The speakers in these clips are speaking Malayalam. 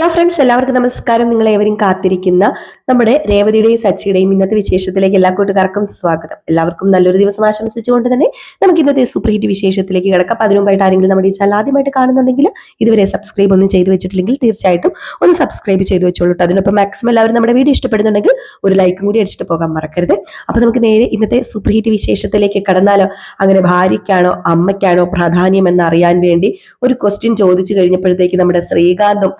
ഹലോ ഫ്രണ്ട്സ് എല്ലാവർക്കും നമസ്കാരം. നിങ്ങൾ ഏവരും കാത്തിരിക്കുന്ന നമ്മുടെ രേവതിയുടെയും സച്ചിയുടെയും ഇന്നത്തെ വിശേഷത്തിലേക്ക് എല്ലാ കൂട്ടുകാർക്കും സ്വാഗതം. എല്ലാവർക്കും നല്ലൊരു ദിവസം ആശംസിച്ചുകൊണ്ട് തന്നെ നമുക്ക് ഇന്നത്തെ സൂപ്പർ ഹിറ്റ് വിശേഷത്തിലേക്ക് കിടക്കാം. അതിനുമ്പായിട്ട് ആരെങ്കിലും നമ്മുടെ ഈ ചാനൽ ആദ്യമായിട്ട് കാണുന്നുണ്ടെങ്കിൽ ഇതുവരെ സബ്സ്ക്രൈബ് ഒന്നും ചെയ്തു വെച്ചിട്ടില്ലെങ്കിൽ തീർച്ചയായിട്ടും ഒന്ന് സബ്സ്ക്രൈബ് ചെയ്തു വെച്ചോളൂ. അതിനൊപ്പം മാക്സിമം എല്ലാവരും നമ്മുടെ വീഡിയോ ഇഷ്ടപ്പെടുന്നുണ്ടെങ്കിൽ ഒരു ലൈക്കും കൂടി അടിച്ചിട്ട് പോകാൻ മറക്കരുത്. അപ്പൊ നമുക്ക് നേരെ ഇന്നത്തെ സൂപ്പർ ഹിറ്റ് വിശേഷത്തിലേക്ക് കടന്നാലോ? അങ്ങനെ ഭാര്യയ്ക്കാണോ അമ്മയ്ക്കാണോ പ്രാധാന്യം എന്നറിയാൻ വേണ്ടി ഒരു ക്വസ്റ്റ്യൻ ചോദിച്ചു കഴിഞ്ഞപ്പോഴത്തേക്ക് നമ്മുടെ ശ്രീകാന്തും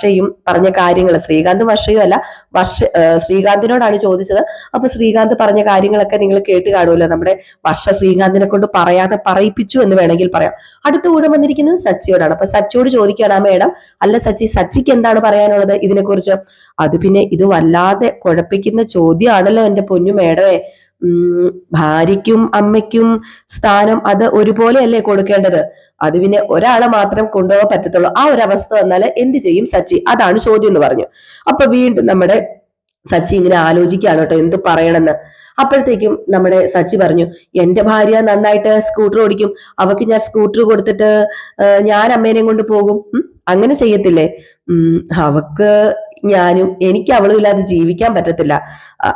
വർഷയും പറഞ്ഞ കാര്യങ്ങൾ ശ്രീകാന്ത് വർഷയും അല്ല വർഷ ശ്രീകാന്തിനോടാണ് ചോദിച്ചത്. അപ്പൊ ശ്രീകാന്ത് പറഞ്ഞ കാര്യങ്ങളൊക്കെ നിങ്ങൾ കേട്ട് കാണുമല്ലോ. നമ്മുടെ വർഷ ശ്രീകാന്തിനെ കൊണ്ട് പറയാതെ പറയിപ്പിച്ചു എന്ന് വേണമെങ്കിൽ പറയാം. അടുത്ത കൂടെ വന്നിരിക്കുന്നത് സച്ചിയോടാണ്. അപ്പൊ സച്ചിയോട് ചോദിക്കുകയാണ് ആ മേഡം അല്ല സച്ചി സച്ചിക്ക് എന്താണ് പറയാനുള്ളത് ഇതിനെക്കുറിച്ച്? അത് പിന്നെ ഇത് വല്ലാതെ കുഴപ്പിക്കുന്ന ചോദ്യമാണല്ലോ എന്റെ പൊന്നു മേഡമേ. ഭാര്യയ്ക്കും അമ്മയ്ക്കും സ്ഥാനം അത് ഒരുപോലെയല്ലേ കൊടുക്കേണ്ടത്? അത് പിന്നെ ഒരാളെ മാത്രം കൊണ്ടുപോകാൻ പറ്റത്തുള്ളൂ. ആ ഒരു അവസ്ഥ വന്നാൽ എന്ത് ചെയ്യും സച്ചി? അതാണ് ചോദ്യം എന്ന് പറഞ്ഞു. അപ്പൊ വീണ്ടും നമ്മുടെ സച്ചി ഇങ്ങനെ ആലോചിക്കുകയാണ് കേട്ടോ എന്ത് പറയണമെന്ന്. അപ്പോഴത്തേക്കും നമ്മുടെ സച്ചി പറഞ്ഞു എന്റെ ഭാര്യ നന്നായിട്ട് സ്കൂട്ടർ ഓടിക്കും. അവക്ക് ഞാൻ സ്കൂട്ടർ കൊടുത്തിട്ട് ഞാൻ അമ്മേനെയും കൊണ്ട് പോകും. അങ്ങനെ ചെയ്യത്തില്ലേ? അവക്ക് ഞാനും എനിക്ക് അവളും ഇല്ലാതെ ജീവിക്കാൻ പറ്റത്തില്ല.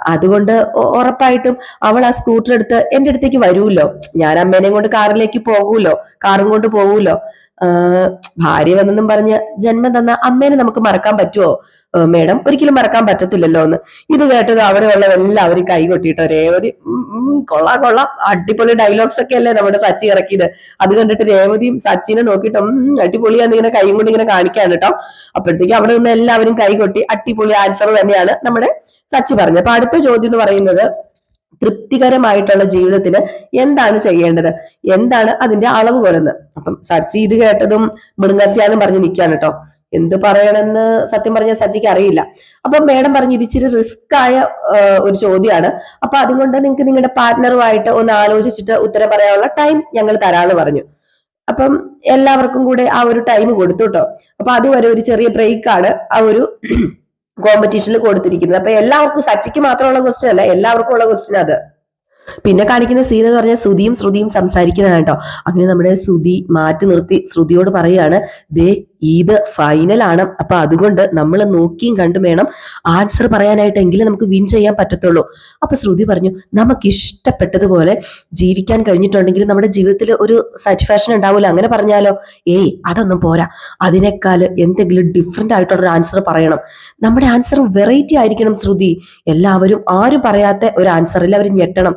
അതുകൊണ്ട് ഉറപ്പായിട്ടും അവൾ ആ സ്കൂട്ടർ എടുത്ത് എന്റെ അടുത്തേക്ക് വരുമല്ലോ ഞാൻ അമ്മേനെയും കൊണ്ട് കാറിലേക്ക് പോകൂലോ. കാറും കൊണ്ട് ആഹ് ഭാര്യ വന്നെന്നും പറഞ്ഞ് ജന്മം തന്ന അമ്മേനെ നമുക്ക് മറക്കാൻ പറ്റുമോ മേഡം ഒരിക്കലും മറക്കാൻ പറ്റത്തില്ലല്ലോ എന്ന്. ഇത് കേട്ടത് അവിടെയുള്ള എല്ലാവരും കൈ കൊട്ടിയിട്ട് രേവതി കൊള്ളാ കൊള്ള. അടിപൊളി ഡയലോഗ്സ് ഒക്കെ അല്ലേ നമ്മുടെ സച്ചി ഇറക്കിയത്. അത് കണ്ടിട്ട് രേവതിയും സച്ചിനെ നോക്കിയിട്ട് ഉം അടിപൊളിയാന്ന് ഇങ്ങനെ കൈ കൊണ്ട് ഇങ്ങനെ കാണിക്കാൻ കേട്ടോ. അപ്പോഴത്തേക്ക് അവിടെ നിന്ന് എല്ലാവരും കൈ കൊട്ടി അടിപൊളി ആൻസർ തന്നെയാണ് നമ്മുടെ സച്ചി പറഞ്ഞത്. അപ്പൊ അടുത്ത ചോദ്യം എന്ന് പറയുന്നത് തൃപ്തികരമായിട്ടുള്ള ജീവിതത്തിന് എന്താണ് ചെയ്യേണ്ടത്? എന്താണ് അതിന്റെ അളവ് അളവുകളെന്ന് അപ്പം സച്ചി ഇത് കേട്ടതും മൃഗസ്യാന്നും പറഞ്ഞ് നിൽക്കുകയാണ് കേട്ടോ. എന്ത് പറയണമെന്ന് സത്യം പറഞ്ഞാൽ സജിക്ക് അറിയില്ല. അപ്പൊ മേഡം പറഞ്ഞു ഇത് ഇച്ചിരി റിസ്ക് ആയ ഒരു ചോദ്യമാണ്. അപ്പൊ അതുകൊണ്ട് നിങ്ങൾക്ക് നിങ്ങളുടെ പാർട്ട്ണറുമായിട്ട് ഒന്ന് ആലോചിച്ചിട്ട് ഉത്തരം പറയാനുള്ള ടൈം ഞങ്ങൾ തരാന്ന് പറഞ്ഞു. അപ്പം എല്ലാവർക്കും കൂടെ ആ ഒരു ടൈം കൊടുത്തു കേട്ടോ. അപ്പൊ അതുവരെ ഒരു ചെറിയ ബ്രേക്കാണ് ആ ഒരു കോമ്പറ്റീഷനിൽ കൊടുത്തിരിക്കുന്നത്. അപ്പൊ എല്ലാവർക്കും സച്ചിക്ക് മാത്രമുള്ള ക്വസ്റ്റ്യൻ അല്ല എല്ലാവർക്കും ഉള്ള ക്വസ്റ്റ്യൻ അത്. പിന്നെ കാണിക്കുന്ന സീൻ എന്ന് പറഞ്ഞാൽ ശ്രുതിയും ശ്രുതിയും സംസാരിക്കുന്നതാണ് കേട്ടോ. അങ്ങനെ നമ്മുടെ ശ്രുതി മാറ്റി നിർത്തി ശ്രുതിയോട് പറയുകയാണ് ദേ ഇത് ഫൈനലാണ് അപ്പൊ അതുകൊണ്ട് നമ്മൾ നോക്കിയും കണ്ടും വേണം ആൻസർ പറയാനായിട്ടെങ്കിലും നമുക്ക് വിൻ ചെയ്യാൻ പറ്റത്തുള്ളൂ. അപ്പൊ ശ്രുതി പറഞ്ഞു നമുക്ക് ഇഷ്ടപ്പെട്ടതുപോലെ ജീവിക്കാൻ കഴിഞ്ഞിട്ടുണ്ടെങ്കിൽ നമ്മുടെ ജീവിതത്തിൽ ഒരു സാറ്റിസ്ഫാക്ഷൻ ഉണ്ടാവില്ല അങ്ങനെ പറഞ്ഞാലോ? ഏയ് അതൊന്നും പോരാ. അതിനേക്കാൾ എന്തെങ്കിലും ഡിഫറെന്റ് ആയിട്ടുള്ള ഒരു ആൻസർ പറയണം. നമ്മുടെ ആൻസർ വെറൈറ്റി ആയിരിക്കണം ശ്രുതി. എല്ലാവരും ആരും പറയാത്ത ഒരു ആൻസറിൽ അവർ ഞെട്ടണം.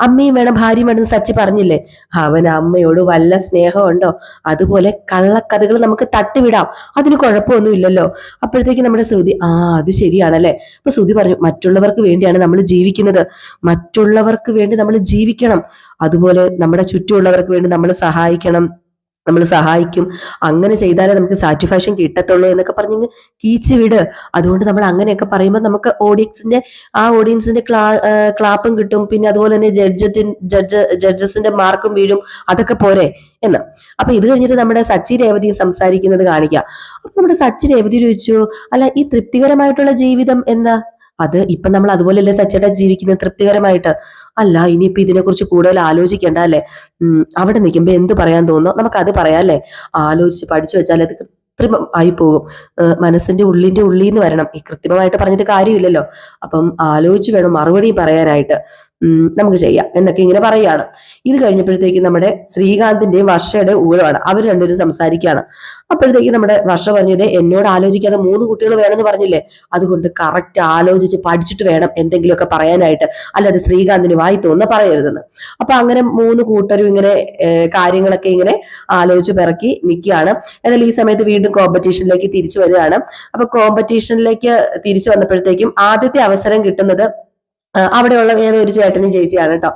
അമ്മയും വേണം ഭാര്യയും വേണം സച്ചി പറഞ്ഞില്ലേ? അവൻ അമ്മയോട് വല്ല സ്നേഹമുണ്ടോ? അതുപോലെ കള്ളക്കഥകൾ നമുക്ക് തട്ടിവിടാം. അതിന് കുഴപ്പമൊന്നും ഇല്ലല്ലോ അപ്പോഴത്തേക്ക് നമ്മുടെ ശ്രുതി ആ അത് ശരിയാണല്ലേ? അപ്പൊ ശ്രുതി പറഞ്ഞു മറ്റുള്ളവർക്ക് വേണ്ടിയാണ് നമ്മൾ ജീവിക്കുന്നത്. മറ്റുള്ളവർക്ക് വേണ്ടി നമ്മൾ ജീവിക്കണം. അതുപോലെ നമ്മുടെ ചുറ്റുമുള്ളവർക്ക് വേണ്ടി നമ്മൾ സഹായിക്കണം. നമ്മൾ സഹായിക്കും. അങ്ങനെ ചെയ്താലേ നമുക്ക് സാറ്റിസ്ഫാക്ഷൻ കിട്ടത്തുള്ളൂ എന്നൊക്കെ പറഞ്ഞ് കീച്ച് വിട്. അതുകൊണ്ട് നമ്മൾ അങ്ങനെയൊക്കെ പറയുമ്പോൾ നമുക്ക് ഓഡിയൻസിന്റെ ആ ഓഡിയൻസിന്റെ ക്ലാ ക്ലാപ്പും കിട്ടും. പിന്നെ അതുപോലെ തന്നെ ജഡ്ജറ്റിൻ ജഡ്ജ് ജഡ്ജസിന്റെ മാർക്കും വീഴും. അതൊക്കെ പോരെ എന്ന്. അപ്പൊ ഇത് കഴിഞ്ഞിട്ട് നമ്മുടെ സച്ചി രേവതി സംസാരിക്കുന്നത് കാണിക്കുക അപ്പൊ നമ്മുടെ സച്ചി രേവതി ചോദിച്ചു അല്ല ഈ തൃപ്തികരമായിട്ടുള്ള ജീവിതം എന്താ? അത് ഇപ്പൊ നമ്മൾ അതുപോലെയല്ലേ സച്ചേട്ടാ ജീവിക്കുന്നത് തൃപ്തികരമായിട്ട്. അല്ല ഇനിയിപ്പോ ഇതിനെക്കുറിച്ച് കൂടുതൽ ആലോചിക്കേണ്ട അല്ലേ? അവിടെ നിൽക്കുമ്പോൾ എന്ത് പറയാൻ തോന്നുന്നു? നമുക്ക് അത് പറയാം അല്ലേ? ആലോചിച്ച് പഠിച്ചു വെച്ചാൽ അത് കൃത്രിമം ആയി പോകും. മനസ്സിന്റെ ഉള്ളിന്റെ ഉള്ളിൽ നിന്ന് വരണം. ഈ കൃത്രിമമായിട്ട് പറഞ്ഞിട്ട് കാര്യമില്ലല്ലോ. അപ്പം ആലോചിച്ച് വേണം മറുപടി പറയാനായിട്ട്. നമുക്ക് ചെയ്യാം എന്നൊക്കെ ഇങ്ങനെ പറയുകയാണ്. ഇത് കഴിഞ്ഞപ്പോഴത്തേക്ക് നമ്മുടെ ശ്രീകാന്തിന്റെയും വർഷയുടെ ഊഴമാണ്. അവർ രണ്ടുപേരും സംസാരിക്കുകയാണ്. അപ്പോഴത്തേക്ക് നമ്മുടെ വർഷ പറഞ്ഞത് എന്നോട് ആലോചിക്കാതെ മൂന്ന് കുട്ടികൾ വേണമെന്ന് പറഞ്ഞില്ലേ? അതുകൊണ്ട് കറക്റ്റ് ആലോചിച്ച് പഠിച്ചിട്ട് വേണം എന്തെങ്കിലുമൊക്കെ പറയാനായിട്ട്. അല്ലാതെ ശ്രീകാന്തിന് വായി തോന്നുന്ന പറയരുതെന്ന്. അപ്പൊ അങ്ങനെ മൂന്ന് കൂട്ടരും ഇങ്ങനെ കാര്യങ്ങളൊക്കെ ഇങ്ങനെ ആലോചിച്ച് പിറക്കി നിൽക്കുകയാണ്. എന്നാൽ ഈ സമയത്ത് വീണ്ടും കോമ്പറ്റീഷനിലേക്ക് തിരിച്ചു വരികയാണ്. അപ്പൊ കോമ്പറ്റീഷനിലേക്ക് തിരിച്ചു വന്നപ്പോഴത്തേക്കും ആദ്യത്തെ അവസരം കിട്ടുന്നത് അവിടെയുള്ള ഏതോ ഒരു ചേട്ടനും ചേച്ചിയാണ് കേട്ടോ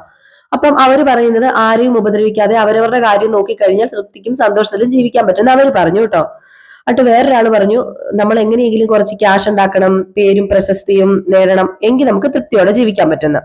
അപ്പം അവർ പറയുന്നത് ആരെയും ഉപദ്രവിക്കാതെ അവരവരുടെ കാര്യം നോക്കിക്കഴിഞ്ഞാൽ തൃപ്തിക്കും സന്തോഷത്തിലും ജീവിക്കാൻ പറ്റുമെന്ന് അവർ പറഞ്ഞു കേട്ടോ എന്നിട്ട് വേറൊരാൾ പറഞ്ഞു നമ്മൾ എങ്ങനെയെങ്കിലും കുറച്ച് ക്യാഷ് ഉണ്ടാക്കണം പേരും പ്രശസ്തിയും നേടണം എങ്കിൽ നമുക്ക് തൃപ്തിയോടെ ജീവിക്കാൻ പറ്റുന്ന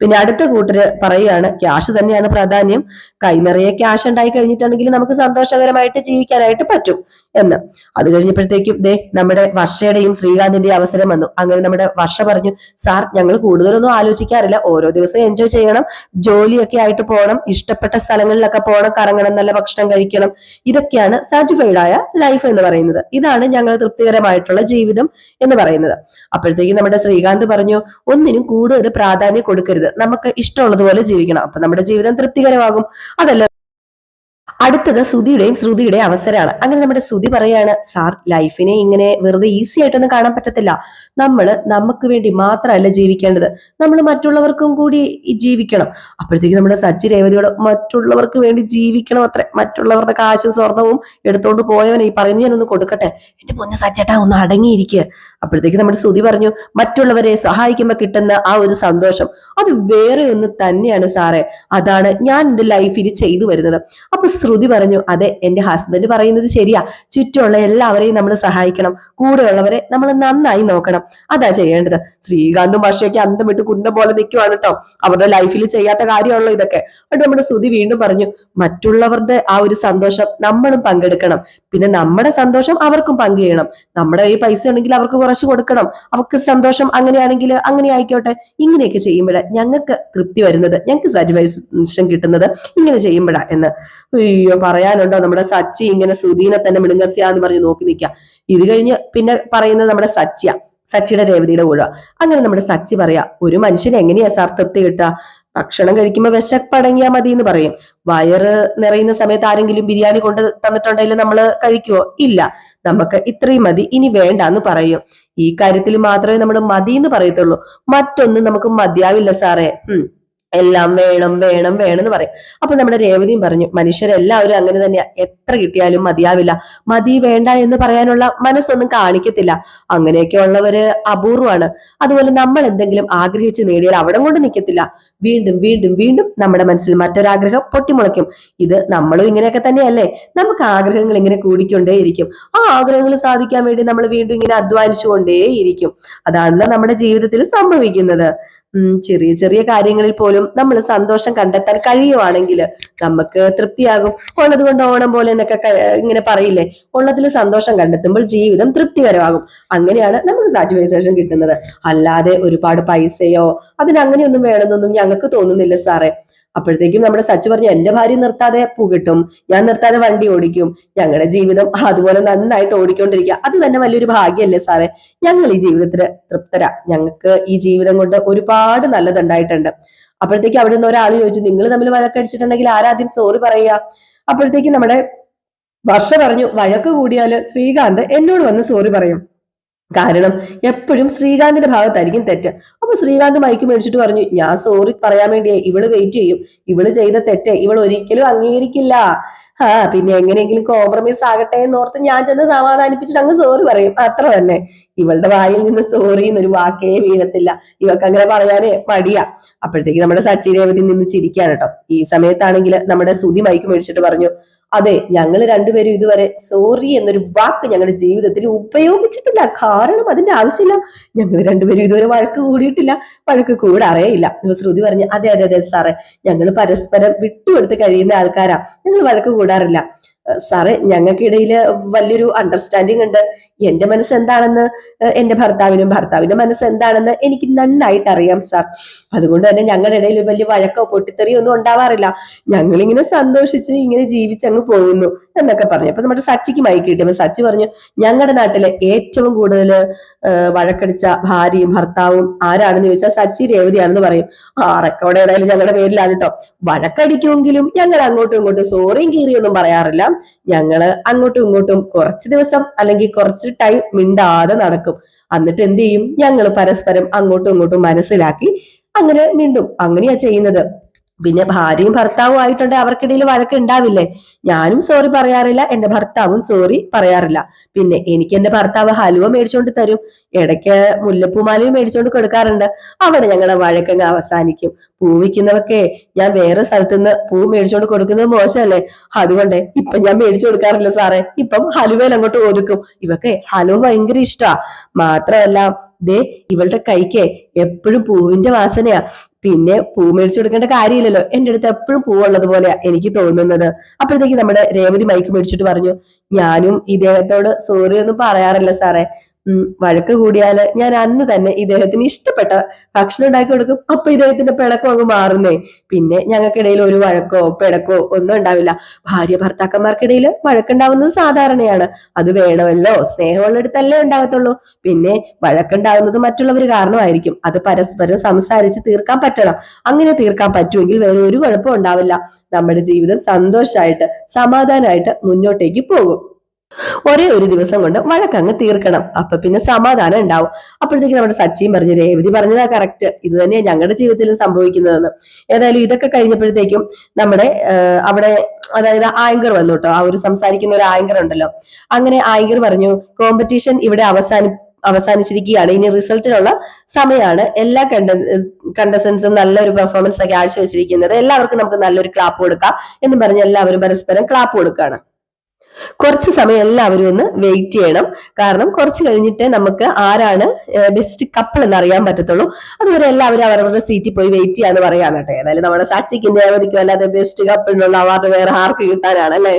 പിന്നെ അടുത്ത കൂട്ടര് പറയുകയാണ് ക്യാഷ് തന്നെയാണ് പ്രാധാന്യം. കൈ നിറയെ ക്യാഷ് ഉണ്ടായി കഴിഞ്ഞിട്ടുണ്ടെങ്കിൽ നമുക്ക് സന്തോഷകരമായിട്ട് ജീവിക്കാനായിട്ട് പറ്റും എന്ന്. അത് കഴിഞ്ഞപ്പോഴത്തേക്കും ദേ നമ്മുടെ വർഷയുടെയും ശ്രീകാന്തിന്റെയും അവസരം വന്നു. അങ്ങനെ നമ്മുടെ വർഷ പറഞ്ഞു സാർ ഞങ്ങൾ കൂടുതലൊന്നും ആലോചിക്കാറില്ല. ഓരോ ദിവസവും എൻജോയ് ചെയ്യണം. ജോലിയൊക്കെ ആയിട്ട് പോകണം. ഇഷ്ടപ്പെട്ട സ്ഥലങ്ങളിലൊക്കെ പോകണം. കറങ്ങണം. നല്ല ഭക്ഷണം കഴിക്കണം. ഇതൊക്കെയാണ് സാറ്റിസ്ഫൈഡ് ആയ ലൈഫ് എന്ന് പറയുന്നത്. പറയുന്നത്. ഇതാണ് ഞങ്ങൾ തൃപ്തികരമായിട്ടുള്ള ജീവിതം എന്ന് പറയുന്നത്. അപ്പോഴത്തേക്ക് നമ്മുടെ ശ്രീകാന്ത് പറഞ്ഞു ഒന്നിനും കൂടുതൽ പ്രാധാന്യം കൊടുക്കരുത്. നമുക്ക് ഇഷ്ടമുള്ളതുപോലെ ജീവിക്കണം. അപ്പൊ നമ്മുടെ ജീവിതം തൃപ്തികരമാകും. അതല്ല അടുത്തത് ശ്രുതിയുടെയും ശ്രുതിയുടെയും അവസരമാണ്. അങ്ങനെ നമ്മുടെ ശ്രുതി പറയാണ് സാർ ലൈഫിനെ ഇങ്ങനെ വെറുതെ ഈസി ആയിട്ടൊന്നും കാണാൻ പറ്റത്തില്ല. നമ്മൾ നമുക്ക് വേണ്ടി മാത്രമല്ല ജീവിക്കേണ്ടത്. നമ്മൾ മറ്റുള്ളവർക്കും കൂടി ജീവിക്കണം. അപ്പോഴത്തേക്ക് നമ്മുടെ സച്ചി രേവതിയോട് മറ്റുള്ളവർക്ക് വേണ്ടി ജീവിക്കണം അത്ര. മറ്റുള്ളവരുടെ കാശും സ്വർണവും എടുത്തോണ്ട് പോയവനെ ഈ പറയുന്നത് ഞാനൊന്ന് കൊടുക്കട്ടെ. എന്റെ പൊന്ന സച്ചേട്ടാ ഒന്ന് അടങ്ങിയിരിക്കുക അപ്പോഴത്തേക്ക് നമ്മുടെ ശ്രുതി പറഞ്ഞു മറ്റുള്ളവരെ സഹായിക്കുമ്പോൾ കിട്ടുന്ന ആ ഒരു സന്തോഷം അത് വേറെ ഒന്ന് തന്നെയാണ് സാറേ. അതാണ് ഞാൻ എന്റെ ലൈഫിൽ ചെയ്തു വരുന്നത്. അപ്പൊ ശ്രുതി പറഞ്ഞു അതെ എന്റെ ഹസ്ബൻഡ് പറയുന്നത് ശരിയാ. ചുറ്റുമുള്ള എല്ലാവരെയും നമ്മൾ സഹായിക്കണം. കൂടെയുള്ളവരെ നമ്മൾ നന്നായി നോക്കണം. അതാ ചെയ്യേണ്ടത്. ശ്രീകാന്തും ഭാഷയൊക്കെ അന്തം വിട്ട് കുന്തം പോലെ നിൽക്കുവാണ് കേട്ടോ അവരുടെ ലൈഫിൽ ചെയ്യാത്ത കാര്യമാണല്ലോ ഇതൊക്കെ. എന്നിട്ട് നമ്മുടെ ശ്രുതി വീണ്ടും പറഞ്ഞു മറ്റുള്ളവരുടെ ആ ഒരു സന്തോഷം നമ്മളും പങ്കെടുക്കണം. പിന്നെ നമ്മുടെ സന്തോഷം അവർക്കും പങ്കുചെയ്യണം നമ്മുടെ ഈ പൈസ ഉണ്ടെങ്കിൽ അവർക്ക് കുറച്ച് കൊടുക്കണം. അവർക്ക് സന്തോഷം അങ്ങനെയാണെങ്കിൽ അങ്ങനെ ആയിക്കോട്ടെ. ഇങ്ങനെയൊക്കെ ചെയ്യുമ്പോഴാണ് ഞങ്ങൾക്ക് തൃപ്തി വരുന്നത്. ഞങ്ങൾക്ക് സാറ്റിസ്ഫാക്ഷൻ കിട്ടുന്നത് ഇങ്ങനെ ചെയ്യുമ്പോഴാ എന്ന്. അയ്യോ പറയാനുണ്ടോ? നമ്മുടെ സച്ചി ഇങ്ങനെ സുധീനെ തന്നെ മിടുങ്ങസ്യ എന്ന് പറഞ്ഞ് നോക്കി നിൽക്കുക ഇത് കഴിഞ്ഞ് പിന്നെ പറയുന്നത് നമ്മുടെ സച്ചിയ. സച്ചിയുടെ രേവതിയുടെ ഊഴ അങ്ങനെ നമ്മുടെ സച്ചി പറയാ ഒരു മനുഷ്യൻ എങ്ങനെയാ സാർ തൃപ്തി കിട്ടുക? ഭക്ഷണം കഴിക്കുമ്പോൾ വിശപ്പടങ്ങിയാ മതി എന്ന് പറയും. വയറ് നിറയുന്ന സമയത്ത് ആരെങ്കിലും ബിരിയാണി കൊണ്ട് തന്നിട്ടുണ്ടെങ്കിൽ നമ്മൾ കഴിക്കുവോ? ഇല്ല. നമുക്ക് ഇത്രയും മതി. ഇനി വേണ്ട എന്ന് പറയും. ഈ കാര്യത്തിൽ മാത്രമേ നമ്മൾ മതി എന്ന് പറയത്തുള്ളൂ. മറ്റൊന്നും നമുക്ക് മതിയാവില്ല സാറേ. ഉം. എല്ലാം വേണം വേണം വേണം എന്ന് പറയും. അപ്പൊ നമ്മുടെ രേവതിയും പറഞ്ഞു മനുഷ്യരെല്ലാവരും അങ്ങനെ തന്നെയാ. എത്ര കിട്ടിയാലും മതിയാവില്ല. മതി വേണ്ട എന്ന് പറയാനുള്ള മനസ്സൊന്നും കാണിക്കത്തില്ല. അങ്ങനെയൊക്കെ ഉള്ളവര് അപൂർവമാണ് അതുപോലെ നമ്മൾ എന്തെങ്കിലും ആഗ്രഹിച്ച് നേടിയാൽ അവിടെ കൊണ്ട് നിൽക്കത്തില്ല. വീണ്ടും വീണ്ടും വീണ്ടും നമ്മുടെ മനസ്സിൽ മറ്റൊരാഗ്രഹം പൊട്ടിമുളയ്ക്കും. ഇത് നമ്മളും ഇങ്ങനെയൊക്കെ തന്നെയല്ലേ? നമുക്ക് ആഗ്രഹങ്ങൾ ഇങ്ങനെ കൂടിക്കൊണ്ടേയിരിക്കും. ആ ആഗ്രഹങ്ങൾ സാധിക്കാൻ വേണ്ടി നമ്മൾ വീണ്ടും ഇങ്ങനെ അധ്വാനിച്ചുകൊണ്ടേയിരിക്കും. അതാണല്ലോ നമ്മുടെ ജീവിതത്തിൽ സംഭവിക്കുന്നത്. ചെറിയ ചെറിയ കാര്യങ്ങളിൽ പോലും നമ്മൾ സന്തോഷം കണ്ടെത്താൻ കഴിയുവാണെങ്കിൽ നമുക്ക് തൃപ്തിയാകും. ഉള്ളത് കൊണ്ട് ഓണം പോലെ എന്നൊക്കെ ഇങ്ങനെ പറയില്ലേ? ഉള്ളതിൽ സന്തോഷം കണ്ടെത്തുമ്പോൾ ജീവിതം തൃപ്തികരമാകും. അങ്ങനെയാണ് നമുക്ക് സാറ്റിസ്ഫാക്ഷൻ കിട്ടുന്നത്. അല്ലാതെ ഒരുപാട് പൈസയോ അതിനങ്ങനെയൊന്നും വേണമെന്നൊന്നും ഞങ്ങൾക്ക് തോന്നുന്നില്ല സാറേ. അപ്പോഴത്തേക്കും നമ്മുടെ സച്ചു പറഞ്ഞു എന്റെ ഭാര്യ നിർത്താതെ പുകിട്ടും ഞാൻ നിർത്താതെ വണ്ടി ഓടിക്കും. ഞങ്ങളുടെ ജീവിതം അതുപോലെ നന്നായിട്ട് ഓടിക്കൊണ്ടിരിക്കുക. അത് തന്നെ വലിയൊരു ഭാഗ്യമല്ലേ സാറേ? ഞങ്ങൾ ഈ ജീവിതത്തിന് തൃപ്തരാ. ഞങ്ങൾക്ക് ഈ ജീവിതം കൊണ്ട് ഒരുപാട് നല്ലതുണ്ടായിട്ടുണ്ട്. അപ്പോഴത്തേക്ക് അവിടെ നിന്ന് ഒരാൾ ചോദിച്ചു നിങ്ങൾ തമ്മിൽ വഴക്കടിച്ചിട്ടുണ്ടെങ്കിൽ ആരാദ്യം സോറി പറയുക? അപ്പോഴത്തേക്ക് നമ്മുടെ വർഷ പറഞ്ഞു വഴക്ക് കൂടിയാൽ ശ്രീകാന്ത് എന്നോട് വന്ന് സോറി പറയും. കാരണം എപ്പോഴും ശ്രീകാന്തിന്റെ ഭാഗത്തായിരിക്കും തെറ്റ്. അപ്പൊ ശ്രീകാന്ത് മൈക്ക് മേടിച്ചിട്ട് പറഞ്ഞു ഞാൻ സോറി പറയാൻ വേണ്ടിയേ ഇവൾ വെയിറ്റ് ചെയ്യും. ഇവൾ ചെയ്ത തെറ്റ് ഇവൾ ഒരിക്കലും അംഗീകരിക്കില്ല. ആ പിന്നെ എങ്ങനെയെങ്കിലും കോംപ്രമൈസ് ആകട്ടെ എന്ന് ഓർത്ത് ഞാൻ ചെന്ന് സമാധാനിപ്പിച്ചിട്ട് അങ്ങ് സോറി പറയും. അത്ര തന്നെ. ഇവളുടെ വായിൽ നിന്ന് സോറി എന്നൊരു വാക്കേ വീഴത്തില്ല. ഇവക്ക് അങ്ങനെ പറയാനേ മടിയാ. അപ്പോഴത്തേക്ക് നമ്മുടെ സച്ചി രേവതി നിന്ന് ചിരിക്കാണ് കേട്ടോ. ഈ സമയത്താണെങ്കിൽ നമ്മുടെ സുതി മൈക്ക് മേടിച്ചിട്ട് പറഞ്ഞു അതെ ഞങ്ങൾ രണ്ടുപേരും ഇതുവരെ സോറി എന്നൊരു വാക്ക് ഞങ്ങളുടെ ജീവിതത്തിൽ ഉപയോഗിച്ചിട്ടില്ല. കാരണം അതിന്റെ ആവശ്യമില്ല. ഞങ്ങൾ രണ്ടുപേരും ഇതുവരെ വഴക്ക് കൂടിയിട്ടില്ല. വഴക്ക് കൂടാറേയില്ല ഇപ്പൊ ശ്രുതി പറഞ്ഞു അതെ അതെ അതെ സാറേ. ഞങ്ങൾ പരസ്പരം വിട്ടുകൊടുത്ത് കഴിയുന്ന ആൾക്കാരാ. ഞങ്ങൾ വഴക്ക് കൂടാറില്ല. സാറേ ഞങ്ങൾക്കിടയിൽ വലിയൊരു അണ്ടർസ്റ്റാൻഡിങ് ഉണ്ട്. എന്റെ മനസ്സ് എന്താണെന്ന് എന്റെ ഭർത്താവിനും ഭർത്താവിന്റെ മനസ്സ് എന്താണെന്ന് എനിക്ക് നന്നായിട്ട് അറിയാം സാർ. അതുകൊണ്ട് തന്നെ ഞങ്ങളുടെ ഇടയിൽ വലിയ വഴക്കോ പൊട്ടിത്തെറിയോ ഒന്നും ഉണ്ടാവാറില്ല. ഞങ്ങളിങ്ങനെ സന്തോഷിച്ച് ഇങ്ങനെ ജീവിച്ചങ്ങ് പോകുന്നു എന്നൊക്കെ പറഞ്ഞു. അപ്പൊ നമ്മുടെ സച്ചിക്ക് മൈക്ക് കിട്ടിയപ്പോ സച്ചി പറഞ്ഞു ഞങ്ങളുടെ നാട്ടിലെ ഏറ്റവും കൂടുതൽ വഴക്കടിച്ച ഭാര്യയും ഭർത്താവും ആരാണെന്ന് ചോദിച്ചാൽ സച്ചി രേവതിയാണെന്ന് പറയും. ആ റെക്കോർഡ് ഏതായാലും ഞങ്ങളുടെ പേരിലാണ് കേട്ടോ വഴക്കടിക്കുമെങ്കിലും ഞങ്ങൾ അങ്ങോട്ടും ഇങ്ങോട്ടും സോറിയും കീറിയൊന്നും പറയാറില്ല. ഞങ്ങൾ അങ്ങോട്ടും ഇങ്ങോട്ടും കുറച്ച് ദിവസം അല്ലെങ്കിൽ കുറച്ച് ടൈം മിണ്ടാതെ നടക്കും. എന്നിട്ട് എന്ത് ചെയ്യും? ഞങ്ങൾ പരസ്പരം അങ്ങോട്ടും ഇങ്ങോട്ടും മനസ്സിലാക്കി അങ്ങനെ മിണ്ടും. അങ്ങനെയാ ചെയ്യുന്നത്. പിന്നെ ഭാര്യയും ഭർത്താവും ആയിട്ടുണ്ട്. അവർക്കിടയിൽ വഴക്ക് ഉണ്ടാവില്ലേ? ഞാനും സോറി പറയാറില്ല. എന്റെ ഭർത്താവും സോറി പറയാറില്ല. പിന്നെ എനിക്ക് എന്റെ ഭർത്താവ് ഹലുവ മേടിച്ചോണ്ട് തരും. ഇടയ്ക്ക് മുല്ലപ്പൂമാലയും മേടിച്ചോണ്ട് കൊടുക്കാറുണ്ട്. അവിടെ ഞങ്ങളുടെ വഴക്കങ്ങ് അവസാനിക്കും. പൂ വിൽക്കുന്നവർക്ക് ഞാൻ വേറെ സ്ഥലത്ത് നിന്ന് പൂ മേടിച്ചോണ്ട് കൊടുക്കുന്നത് മോശമല്ലേ? അതുകൊണ്ട് ഇപ്പൊ ഞാൻ മേടിച്ചു കൊടുക്കാറില്ല സാറേ. ഇപ്പം ഹലുവയിൽ അങ്ങോട്ട് ഒതുക്കും. ഇവക്കെ ഹലുവ ഭയങ്കര ഇഷ്ടാ. മാത്രമല്ല ദേ ഇവളുടെ കൈക്ക് എപ്പോഴും പൂവിന്റെ വാസനയാ. പിന്നെ പൂ മേടിച്ചു കൊടുക്കേണ്ട കാര്യമില്ലല്ലോ. എന്റെ അടുത്ത് എപ്പോഴും പൂവുള്ളത് പോലെയാ എനിക്ക് തോന്നുന്നത്. അപ്പോഴത്തേക്ക് നമ്മുടെ രേവതി മൈക്ക് മേടിച്ചിട്ട് പറഞ്ഞു ഞാനും ഇദ്ദേഹത്തോട് സോറി ഒന്നും പറയാറില്ല സാറേ. വഴക്ക് കൂടിയാൽ ഞാൻ അന്ന് തന്നെ ഇദ്ദേഹത്തിന് ഇഷ്ടപ്പെട്ട ഭക്ഷണം ഉണ്ടാക്കി കൊടുക്കും. അപ്പൊ ഇദ്ദേഹത്തിന്റെ പിണക്കം അങ്ങ് മാറുന്നേ. പിന്നെ ഞങ്ങൾക്കിടയിൽ ഒരു വഴക്കോ പിണക്കോ ഒന്നും ഉണ്ടാവില്ല. ഭാര്യ ഭർത്താക്കന്മാർക്കിടയിൽ വഴക്കുണ്ടാവുന്നത് സാധാരണയാണ്. അത് വേണമല്ലോ സ്നേഹമുള്ളിടത്തല്ലേ ഉണ്ടാകത്തുള്ളൂ. പിന്നെ വഴക്കുണ്ടാവുന്നത് മറ്റുള്ളവർ കാരണമായിരിക്കും. അത് പരസ്പരം സംസാരിച്ച് തീർക്കാൻ പറ്റണം. അങ്ങനെ തീർക്കാൻ പറ്റുമെങ്കിൽ വേറെ ഒരു കുഴപ്പം ഉണ്ടാവില്ല. നമ്മുടെ ജീവിതം സന്തോഷമായിട്ട് സമാധാനമായിട്ട് മുന്നോട്ടേക്ക് പോകും. ഒരേ ഒരു ദിവസം കൊണ്ട് വഴക്കങ്ങ് തീർക്കണം. അപ്പൊ പിന്നെ സമാധാനം ഉണ്ടാവും. അപ്പോഴത്തേക്ക് നമ്മുടെ സച്ചിയും പറഞ്ഞു രേവതി പറഞ്ഞതാ കറക്റ്റ് ഇത് തന്നെയാണ് ഞങ്ങളുടെ ജീവിതത്തിൽ സംഭവിക്കുന്നതെന്ന്. ഏതായാലും ഇതൊക്കെ കഴിഞ്ഞപ്പോഴത്തേക്കും നമ്മുടെ അവിടെ അതായത് ആയങ്കർ വന്നു കേട്ടോ ആ ഒരു സംസാരിക്കുന്ന ഒരു ആയങ്കർ ഉണ്ടല്ലോ. അങ്ങനെ ആങ്കർ പറഞ്ഞു കോമ്പറ്റീഷൻ ഇവിടെ അവസാനി അവസാനിച്ചിരിക്കുകയാണ്. ഇനി റിസൾട്ടിനുള്ള സമയമാണ് എല്ലാ കണ്ട കണ്ടസ്റ്റൻസും നല്ലൊരു പെർഫോമൻസ് ഒക്കെ ആഴ്ച വെച്ചിരിക്കുന്നത് എല്ലാവർക്കും നമുക്ക് നല്ലൊരു ക്ലാപ്പ് കൊടുക്കാം എന്ന് പറഞ്ഞ് എല്ലാവരും പരസ്പരം ക്ലാപ്പ് കൊടുക്കുകയാണ്. കുറച്ച് സമയം എല്ലാവരും ഒന്ന് വെയിറ്റ് ചെയ്യണം. കാരണം കുറച്ച് കഴിഞ്ഞിട്ട് നമുക്ക് ആരാണ് ബെസ്റ്റ് കപ്പിൾ എന്ന് അറിയാൻ പറ്റത്തുള്ളൂ. അതുവരെ എല്ലാവരും അവരവരുടെ സീറ്റിൽ പോയി വെയിറ്റ് ചെയ്യാന്ന് പറയാൻ കേട്ടോ. ഏതായാലും നമ്മുടെ സച്ചിക്ക് അവധിക്കും. അല്ലാതെ ബെസ്റ്റ് കപ്പിളിനുള്ള അവാർഡ് വേറെ ആർക്ക് കിട്ടാനാണ് അല്ലേ?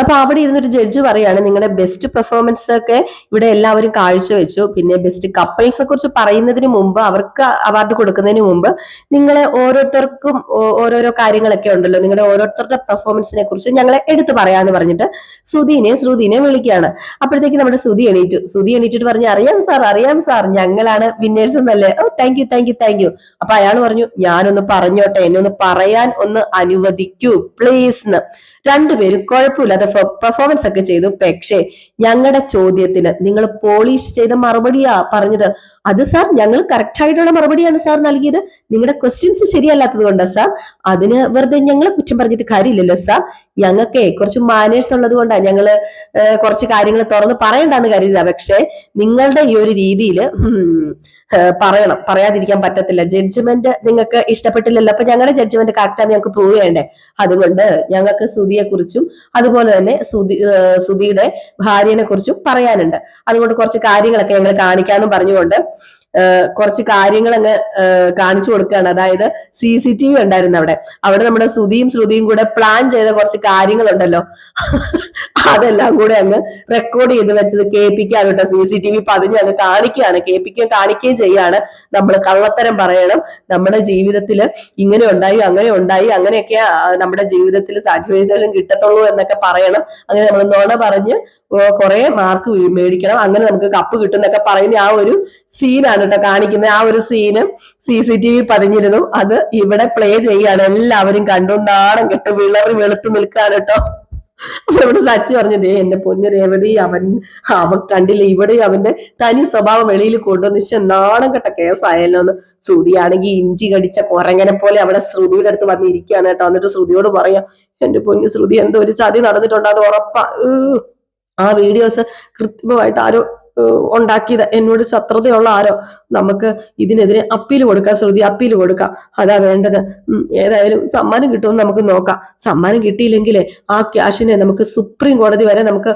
അപ്പൊ അവിടെ ഇരുന്നൊരു ജഡ്ജ് പറയാണ് നിങ്ങളുടെ ബെസ്റ്റ് പെർഫോമൻസ് ഒക്കെ ഇവിടെ എല്ലാവരും കാഴ്ചവെച്ചു. പിന്നെ ബെസ്റ്റ് കപ്പിൾസിനെ കുറിച്ച് പറയുന്നതിന് മുമ്പ് അവർക്ക് അവാർഡ് കൊടുക്കുന്നതിന് മുമ്പ് നിങ്ങളെ ഓരോരുത്തർക്കും ഓരോരോ കാര്യങ്ങളൊക്കെ ഉണ്ടല്ലോ. നിങ്ങളുടെ ഓരോരുത്തരുടെ പെർഫോമൻസിനെ കുറിച്ച് ഞങ്ങളെ എടുത്തു പറയാന്ന് പറഞ്ഞിട്ട് സുധീനെ ശ്രുതിനെ വിളിക്കുകയാണ്. അപ്പോഴത്തേക്ക് നമ്മുടെ സുധി എണീറ്റു. സുധി എണീറ്റിട്ട് പറഞ്ഞു അറിയാം സാർ അറിയാം സാർ ഞങ്ങളാണ് വിന്നേഴ്സ് എന്നല്ലേ? ഓ thank you thank you thank you അപ്പൊ അയാൾ പറഞ്ഞു ഞാനൊന്ന് പറഞ്ഞോട്ടെ എന്നെ ഒന്ന് പറയാൻ ഒന്ന് അനുവദിക്കൂ പ്ലീസ് എന്ന് രണ്ടുപേരും കുഴപ്പമില്ലാതെ പെർഫോമൻസ് ഒക്കെ ചെയ്തു. പക്ഷേ ഞങ്ങളുടെ ചോദ്യത്തിന് നിങ്ങൾ പോളിഷ് ചെയ്ത മറുപടിയാ പറഞ്ഞത്. അത് സാർ ഞങ്ങൾ കറക്റ്റ് ആയിട്ടുള്ള മറുപടിയാണ് സാർ നൽകിയത്. നിങ്ങളുടെ ക്വസ്റ്റ്യൻസ് ശരിയല്ലാത്തത് കൊണ്ടാ സാർ അതിന് വെറുതെ ഞങ്ങൾ കുറ്റം പറഞ്ഞിട്ട് കാര്യമില്ലല്ലോ സാർ ഞങ്ങൾക്ക് കുറച്ച് മാനേഴ്സ് ഉള്ളത് കൊണ്ടാണ് ഞങ്ങൾ കുറച്ച് കാര്യങ്ങൾ തുറന്ന് പറയണ്ടെന്ന് കരുതുക പക്ഷേ നിങ്ങളുടെ ഈ ഒരു രീതിയിൽ പറയണം. പറയാതിരിക്കാൻ പറ്റത്തില്ല. ജഡ്ജ്മെന്റ് നിങ്ങൾക്ക് ഇഷ്ടപ്പെട്ടില്ലല്ലോ. അപ്പൊ ഞങ്ങളുടെ ജഡ്ജ്മെന്റ് കറക്റ്റാണ് ഞങ്ങൾക്ക് പ്രൂവ് ചെയ്യണ്ടേ? അതുകൊണ്ട് ഞങ്ങൾക്ക് സുധിയെ കുറിച്ചും അതുപോലെ തന്നെ സുധി സുധിയുടെ ഭാര്യനെ കുറിച്ചും പറയാനുണ്ട്. അതുകൊണ്ട് കുറച്ച് കാര്യങ്ങളൊക്കെ ഞങ്ങൾ കാണിക്കാന്നും പറഞ്ഞുകൊണ്ട് കുറച്ച് കാര്യങ്ങൾ അങ്ങ് കാണിച്ചു കൊടുക്കുകയാണ്. അതായത് സി സി ടി വി ഉണ്ടായിരുന്നു അവിടെ. അവിടെ നമ്മുടെ സുധിയും ശ്രുതിയും കൂടെ പ്ലാൻ ചെയ്ത കുറച്ച് കാര്യങ്ങളുണ്ടല്ലോ. അതെല്ലാം കൂടെ അങ്ങ് റെക്കോർഡ് ചെയ്ത് വെച്ചത് കേൾപ്പിക്കാൻ കേട്ടോ സി സി ടി വി പതിഞ്ഞ് അങ്ങ് കാണിക്കുകയാണ്. കേൾപ്പിക്കുകയും കാണിക്കുകയും ചെയ്യാണ്. നമ്മൾ കള്ളത്തരം പറയണം. നമ്മുടെ ജീവിതത്തിൽ ഇങ്ങനെ ഉണ്ടായി അങ്ങനെ ഉണ്ടായി അങ്ങനെയൊക്കെ നമ്മുടെ ജീവിതത്തിൽ സാറ്റിഫൈസേഷൻ കിട്ടത്തുള്ളൂ എന്നൊക്കെ പറയണം. അങ്ങനെ നമ്മൾ നോണ പറഞ്ഞ് കുറെ മാർക്ക് മേടിക്കണം. അങ്ങനെ നമുക്ക് കപ്പ് കിട്ടും എന്നൊക്കെ പറയുന്ന ആ ഒരു സീനാണ് കേട്ടോ കാണിക്കുന്നത് ആ ഒരു scene C C T V പതിഞ്ഞിരുന്നു. അത് ഇവിടെ പ്ലേ ചെയ്യാണ് എല്ലാവരും കണ്ടു. നാണം കെട്ട് വിളറി വെളുത്ത് നിൽക്കാണ് കേട്ടോ. ഇവിടെ സച്ചി പറഞ്ഞത് എന്റെ പൊന്നു രേവതി അവൻ അവൻ കണ്ടില്ല? ഇവിടെ അവന്റെ തനി സ്വഭാവം വെളിയിൽ കൊണ്ടുവന്ന് ശ്ശെ, നാണം കെട്ട കേസായല്ലോ എന്ന്. ശ്രുതിയാണെങ്കിൽ ഇഞ്ചി കടിച്ച കുരങ്ങനെ പോലെ അവിടെ ശ്രുതിയുടെ അടുത്ത് വന്നിരിക്കുകയാണ് കേട്ടോ. എന്നിട്ട് ശ്രുതിയോട് പറയാം എന്റെ പൊന്നു ശ്രുതി എന്തോ ഒരു ചതി നടന്നിട്ടുണ്ട് അത് ഉറപ്പാ ആ വീഡിയോസ് കൃത്യമായിട്ട് ആരോ ഉണ്ടാക്കിയത്. എന്നോട് ശത്രുതയുള്ള ആരോ? നമുക്ക് ഇതിനെതിരെ അപ്പീൽ കൊടുക്കാം ശ്രുതി അപ്പീൽ കൊടുക്കാം. അതാ വേണ്ടത്. ഏതായാലും സമ്മാനം കിട്ടുമെന്ന് നമുക്ക് നോക്കാം. സമ്മാനം കിട്ടിയില്ലെങ്കിലേ ആ ക്യാഷിനെ നമുക്ക് സുപ്രീം കോടതി വരെ നമുക്ക്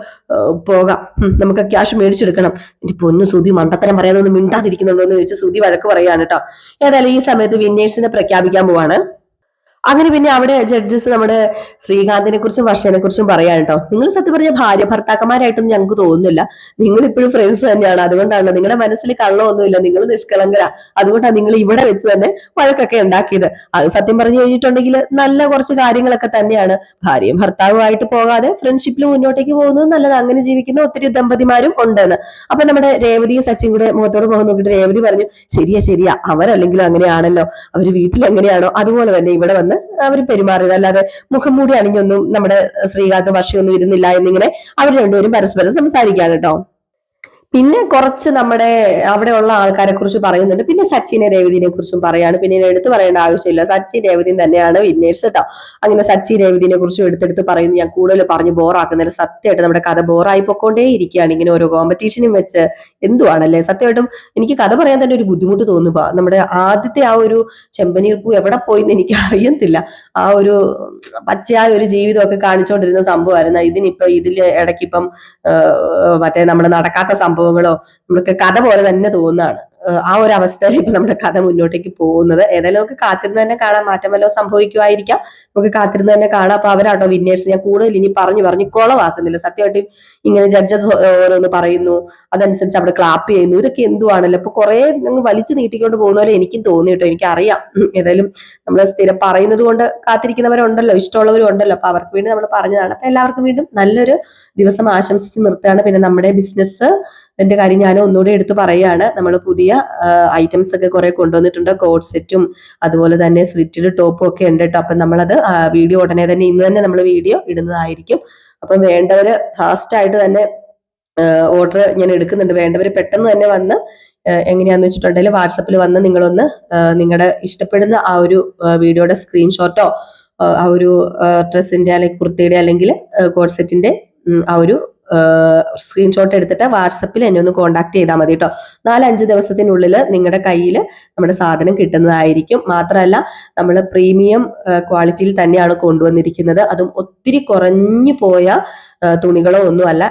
പോകാം. നമുക്ക് ക്യാഷ് മേടിച്ചെടുക്കണം. എന്റെ പൊന്നു ശ്രുതി മണ്ടത്തരം പറയാതെ മിണ്ടാതിരിക്കുന്നുണ്ടോ എന്ന് ചോദിച്ച് ശ്രുതി വഴക്ക് പറയാണ് കേട്ടോ. ഏതായാലും ഈ സമയത്ത് വിന്നേഴ്സിനെ പ്രഖ്യാപിക്കാൻ പോവാണ്. അങ്ങനെ പിന്നെ അവിടെ ജഡ്ജസ് നമ്മുടെ ശ്രീകാന്തിനെ കുറിച്ചും വർഷനെ കുറിച്ചും പറയാൻ കേട്ടോ നിങ്ങൾ സത്യം പറഞ്ഞ ഭാര്യ ഭർത്താക്കന്മാരായിട്ടൊന്നും ഞങ്ങൾക്ക് തോന്നുന്നില്ല. നിങ്ങൾ ഇപ്പോഴും ഫ്രണ്ട്സ് തന്നെയാണ്. അതുകൊണ്ടാണ് നിങ്ങളുടെ മനസ്സിൽ കള്ളമൊന്നുമില്ല. നിങ്ങൾ നിഷ്കളങ്കര. അതുകൊണ്ടാണ് നിങ്ങൾ ഇവിടെ വെച്ച് തന്നെ വഴക്കൊക്കെ ഉണ്ടാക്കിയത്. അത് സത്യം പറഞ്ഞു കഴിഞ്ഞിട്ടുണ്ടെങ്കിൽ നല്ല കുറച്ച് കാര്യങ്ങളൊക്കെ തന്നെയാണ്. ഭാര്യയും ഭർത്താവുമായിട്ട് പോകാതെ ഫ്രണ്ട്ഷിപ്പിൽ മുന്നോട്ടേക്ക് പോകുന്നത് നല്ലത്. അങ്ങനെ ജീവിക്കുന്ന ഒത്തിരി ദമ്പതിമാരും ഉണ്ടെന്ന്. അപ്പൊ നമ്മുടെ രേവതിയും സച്ചിൻ കൂടെ മുഖത്തോട് മുഖം നോക്കിയിട്ട് രേവതി പറഞ്ഞു ശരിയാ ശരിയാ. അവരല്ലെങ്കിലും അങ്ങനെയാണല്ലോ. അവർ വീട്ടിൽ എങ്ങനെയാണോ അതുപോലെ തന്നെ ഇവിടെ വന്ന് അവർ പെരുമാറിയത്. അല്ലാതെ മുഖംമൂടി അണിഞ്ഞൊന്നും നമ്മുടെ ശ്രീകാന്ത് വർഷയൊന്നും ഇരുന്നില്ല എന്നിങ്ങനെ അവർ രണ്ടുപേരും പരസ്പരം സംസാരിക്കാണ് കേട്ടോ. പിന്നെ കുറച്ച് നമ്മുടെ അവിടെയുള്ള ആൾക്കാരെ കുറിച്ച് പറയുന്നുണ്ട്. പിന്നെ സച്ചിനെ രേവതിനെ കുറിച്ചും പറയാണ്. പിന്നെ എടുത്ത് പറയേണ്ട ആവശ്യമില്ല. സച്ചി രേവതിയും തന്നെയാണ് വിന്നേഴ്സ് കേട്ടോ അങ്ങനെ സച്ചി രേവതിനെ കുറിച്ചും എടുത്തെടുത്ത് പറയുന്നു. ഞാൻ കൂടുതൽ പറഞ്ഞ് ബോറാക്കുന്നില്ല സത്യമായിട്ട് നമ്മുടെ കഥ ബോറായി പൊക്കോണ്ടേ ഇരിക്കുകയാണ് ഇങ്ങനെ ഓരോ കോമ്പറ്റീഷനും വെച്ച് എന്തുവാണല്ലേ? സത്യമായിട്ടും എനിക്ക് കഥ പറയാൻ തന്നെ ഒരു ബുദ്ധിമുട്ട് തോന്നുക നമ്മുടെ ആദ്യത്തെ ആ ഒരു ചെമ്പനീർ പൂ എവിടെ പോയി എന്ന് എനിക്ക് അറിയത്തില്ല. ആ ഒരു പച്ചയായ ഒരു ജീവിതമൊക്കെ കാണിച്ചുകൊണ്ടിരുന്ന സംഭവമായിരുന്നു. ഇതിനിപ്പോ ഇതിൽ ഇടയ്ക്കിപ്പം മറ്റേ നമ്മുടെ നടക്കാത്ത സംഭവങ്ങളോ നമുക്ക് കഥ പോലെ തന്നെ തോന്നുന്നതാണ് ആ ഒരു അവസ്ഥയിൽ ഇപ്പൊ നമ്മുടെ കഥ മുന്നോട്ടേക്ക് പോകുന്നത്. ഏതായാലും നമുക്ക് കാത്തിരുന്ന് തന്നെ കാണാം. മാറ്റം വല്ലതും സംഭവിക്കുമായിരിക്കാം. നമുക്ക് കാത്തിരുന്ന് തന്നെ കാണാം. അപ്പൊ അവരാട്ടോ വിന്നേഴ്സ്. ഞാൻ കൂടുതൽ ഇനി പറഞ്ഞു പറഞ്ഞു കുളവാക്കുന്നില്ല. സത്യമായിട്ട് ഇങ്ങനെ ജഡ്ജസ് ഓരോന്ന് പറയുന്നു. അതനുസരിച്ച് അവിടെ ക്ലാപ്പ് ചെയ്യുന്നു. ഇതൊക്കെ എന്തുവാണല്ലോ? അപ്പൊ കുറെ വലിച്ചു നീട്ടിക്കൊണ്ട് പോകുന്ന പോലെ എനിക്കും തോന്നി കേട്ടോ. എനിക്കറിയാം. ഏതായാലും നമ്മൾ സ്ഥിരം പറയുന്നത് കൊണ്ട് കാത്തിരിക്കുന്നവരുണ്ടല്ലോ. ഇഷ്ടമുള്ളവരും ഉണ്ടല്ലോ. അപ്പൊ അവർക്ക് വേണ്ടി നമ്മൾ പറഞ്ഞതാണ്. അപ്പൊ എല്ലാവർക്കും വീണ്ടും നല്ലൊരു ദിവസം ആശംസിച്ച് നിർത്തുകയാണ്. പിന്നെ നമ്മുടെ ബിസിനസ് എന്റെ കാര്യം ഞാൻ ഒന്നുകൂടി എടുത്ത് പറയുകയാണ് നമ്മൾ പുതിയ ഐറ്റംസ് ഒക്കെ കുറേ കൊണ്ടുവന്നിട്ടുണ്ട്. കോഡ് സെറ്റും അതുപോലെ തന്നെ സ്ലിറ്റഡ് ടോപ്പും ഒക്കെ ഉണ്ട് കേട്ടോ അപ്പം നമ്മളത് വീഡിയോ ഉടനെ തന്നെ ഇന്ന് തന്നെ നമ്മൾ വീഡിയോ ഇടുന്നതായിരിക്കും. അപ്പം വേണ്ടവര് ഫാസ്റ്റ് ആയിട്ട് തന്നെ ഓർഡർ ഞാൻ എടുക്കുന്നുണ്ട്. വേണ്ടവർ പെട്ടെന്ന് തന്നെ വന്ന് എങ്ങനെയാന്ന് വെച്ചിട്ടുണ്ടെങ്കിൽ വാട്സപ്പിൽ വന്ന് നിങ്ങളൊന്ന് നിങ്ങളുടെ ഇഷ്ടപ്പെടുന്ന ആ ഒരു വീഡിയോയുടെ സ്ക്രീൻഷോട്ടോ ആ ഒരു ഡ്രസ്സിന്റെ അല്ലെങ്കിൽ കുർത്തിയുടെ അല്ലെങ്കിൽ കോഡ് സെറ്റിന്റെ ആ ഒരു സ്ക്രീൻഷോട്ട് എടുത്തിട്ട് വാട്സപ്പിൽ എന്നെ ഒന്ന് കോൺടാക്ട് ചെയ്താൽ മതി കേട്ടോ നാലഞ്ച് ദിവസത്തിനുള്ളിൽ നിങ്ങളുടെ കയ്യിൽ നമ്മുടെ സാധനം കിട്ടുന്നതായിരിക്കും. മാത്രമല്ല നമ്മൾ പ്രീമിയം ക്വാളിറ്റിയിൽ തന്നെയാണ് കൊണ്ടുവന്നിരിക്കുന്നത്. അതും ഒത്തിരി കുറഞ്ഞു പോയ തുണികളോ ഒന്നും അല്ല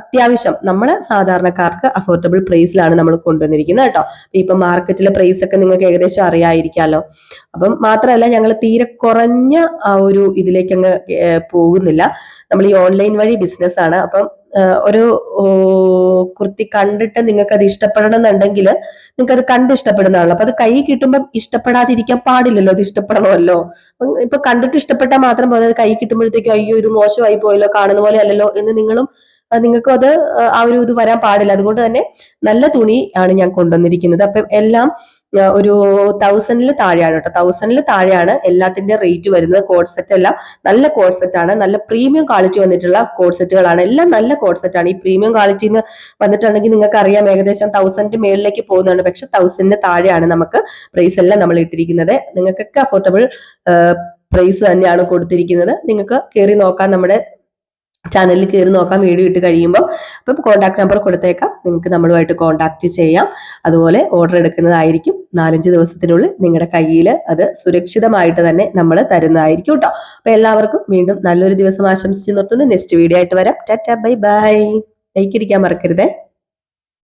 അത്യാവശ്യം നമ്മൾ സാധാരണക്കാർക്ക് അഫോർഡബിൾ പ്രൈസിലാണ് നമ്മൾ കൊണ്ടുവന്നിരിക്കുന്നത് കേട്ടോ. ഇപ്പൊ മാർക്കറ്റിലെ പ്രൈസ് ഒക്കെ നിങ്ങൾക്ക് ഏകദേശം അറിയായിരിക്കാമല്ലോ അപ്പം മാത്രമല്ല ഞങ്ങൾ തീരെ കുറഞ്ഞ ആ ഒരു ഇതിലേക്ക് അങ്ങ് പോകുന്നില്ല. നമ്മൾ ഈ ഓൺലൈൻ വഴി ബിസിനസ് ആണ്. അപ്പം ഒരു കുർത്തി കണ്ടിട്ട് നിങ്ങൾക്ക് അത് ഇഷ്ടപ്പെടണം എന്നുണ്ടെങ്കിൽ നിങ്ങൾക്ക് അത് കണ്ട് ഇഷ്ടപ്പെടുന്നതാണല്ലോ. അപ്പൊ അത് കൈ കിട്ടുമ്പോൾ ഇഷ്ടപ്പെടാതിരിക്കാൻ പാടില്ലല്ലോ അത് ഇഷ്ടപ്പെടണമല്ലോ. ഇപ്പൊ കണ്ടിട്ട് ഇഷ്ടപ്പെട്ടാൽ മാത്രം പോലെ അത് കൈ കിട്ടുമ്പോഴത്തേക്കും അയ്യോ ഇത് മോശമായി പോയല്ലോ കാണുന്ന പോലെ അല്ലല്ലോ എന്ന് നിങ്ങളും നിങ്ങൾക്കും അത് ആ ഒരു ഇത് വരാൻ പാടില്ല. അതുകൊണ്ട് തന്നെ നല്ല തുണി ആണ് ഞാൻ കൊണ്ടുവന്നിരിക്കുന്നത്. അപ്പം എല്ലാം ഒരു തൗസൻഡിൽ താഴെയാണ് കേട്ടോ തൗസൻഡിൽ താഴെയാണ് എല്ലാത്തിന്റെ റേറ്റ് വരുന്നത്. കോഡ് സെറ്റ് എല്ലാം നല്ല കോഡ് സെറ്റ് ആണ്. നല്ല പ്രീമിയം ക്വാളിറ്റി വന്നിട്ടുള്ള കോഡ് സെറ്റുകളാണ് എല്ലാം നല്ല കോഡ് സെറ്റ് ആണ്. ഈ പ്രീമിയം ക്വാളിറ്റി വന്നിട്ടുണ്ടെങ്കിൽ നിങ്ങൾക്ക് അറിയാം ഏകദേശം തൗസൻഡ് മേളിലേക്ക് പോകുന്നുണ്ട് പക്ഷെ തൗസൻഡിന് താഴെയാണ് നമുക്ക് പ്രൈസ് എല്ലാം നമ്മൾ ഇട്ടിരിക്കുന്നത്. നിങ്ങൾക്കൊക്കെ അഫോർഡബിൾ പ്രൈസ് തന്നെയാണ് കൊടുത്തിരിക്കുന്നത്. നിങ്ങൾക്ക് കയറി നോക്കാം. നമ്മുടെ ചാനലിൽ കയറി നോക്കാം വീഡിയോ ഇട്ട് കഴിയുമ്പോൾ അപ്പം കോൺടാക്ട് നമ്പർ കൊടുത്തേക്കാം. നിങ്ങൾക്ക് നമ്മളുമായിട്ട് കോൺടാക്ട് ചെയ്യാം. അതുപോലെ ഓർഡർ എടുക്കുന്നതായിരിക്കും. നാലഞ്ച് ദിവസത്തിനുള്ളിൽ നിങ്ങളുടെ കയ്യിൽ അത് സുരക്ഷിതമായിട്ട് തന്നെ നമ്മൾ തരുന്നതായിരിക്കും കേട്ടോ അപ്പം എല്ലാവർക്കും വീണ്ടും നല്ലൊരു ദിവസം ആശംസിച്ച് നിർത്തുന്നു. നെക്സ്റ്റ് വീഡിയോ ആയിട്ട് വരാം. ടാറ്റ ബൈ ബൈ ലൈക്ക് ഇടിക്കാൻ മറക്കരുതേ.